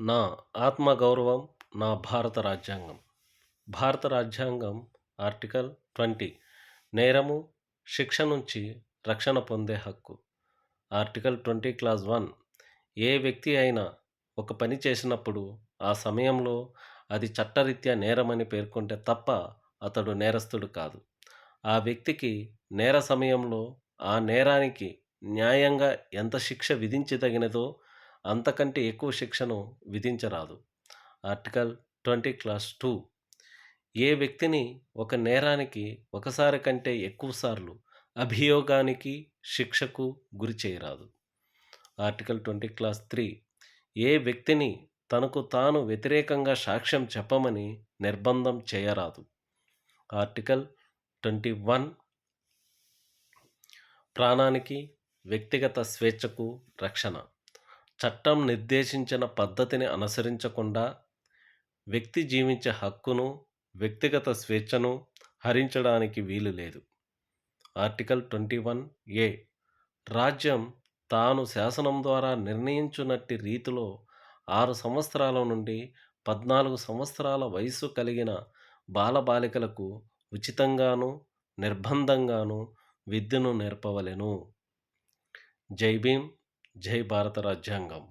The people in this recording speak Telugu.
నా ఆత్మగౌరవం నా భారత రాజ్యాంగం. భారత రాజ్యాంగం ఆర్టికల్ ట్వంటీ. నేరము శిక్ష నుంచి రక్షణ పొందే హక్కు. Article twenty clause one. ఏ వ్యక్తి అయినా ఒక పని చేసినప్పుడు ఆ సమయంలో అది చట్టరీత్యా నేరమని పేర్కొంటే తప్ప అతడు నేరస్తుడు కాదు. ఆ వ్యక్తికి నేర సమయంలో ఆ నేరానికి న్యాయంగా ఎంత శిక్ష విధించదగినదో అంతకంటే ఎక్కువ శిక్షను విధించరాదు. Article twenty clause two. ఏ వ్యక్తిని ఒక నేరానికి ఒకసారి కంటే ఎక్కువసార్లు అభియోగానికి శిక్షకు గురి చేయరాదు. Article twenty clause three. ఏ వ్యక్తిని తనకు తాను వ్యతిరేకంగా సాక్ష్యం చెప్పమని నిర్బంధం చేయరాదు. Article twenty one. ప్రాణానికి వ్యక్తిగత స్వేచ్ఛకు రక్షణ. చట్టం నిర్దేశించిన పద్ధతిని అనుసరించకుండా వ్యక్తి జీవించే హక్కును వ్యక్తిగత స్వేచ్ఛను హరించడానికి వీలు లేదు. ఆర్టికల్ ట్వంటీ వన్ ఏ రాజ్యం తాను శాసనం ద్వారా నిర్ణయించునట్టి రీతిలో ఆరు సంవత్సరాల నుండి పద్నాలుగు సంవత్సరాల వయసు కలిగిన బాలబాలికలకు ఉచితంగాను నిర్బంధంగాను విద్యను నేర్పవలెను. జై భీమ్. జై భారత రాజ్యాంగం.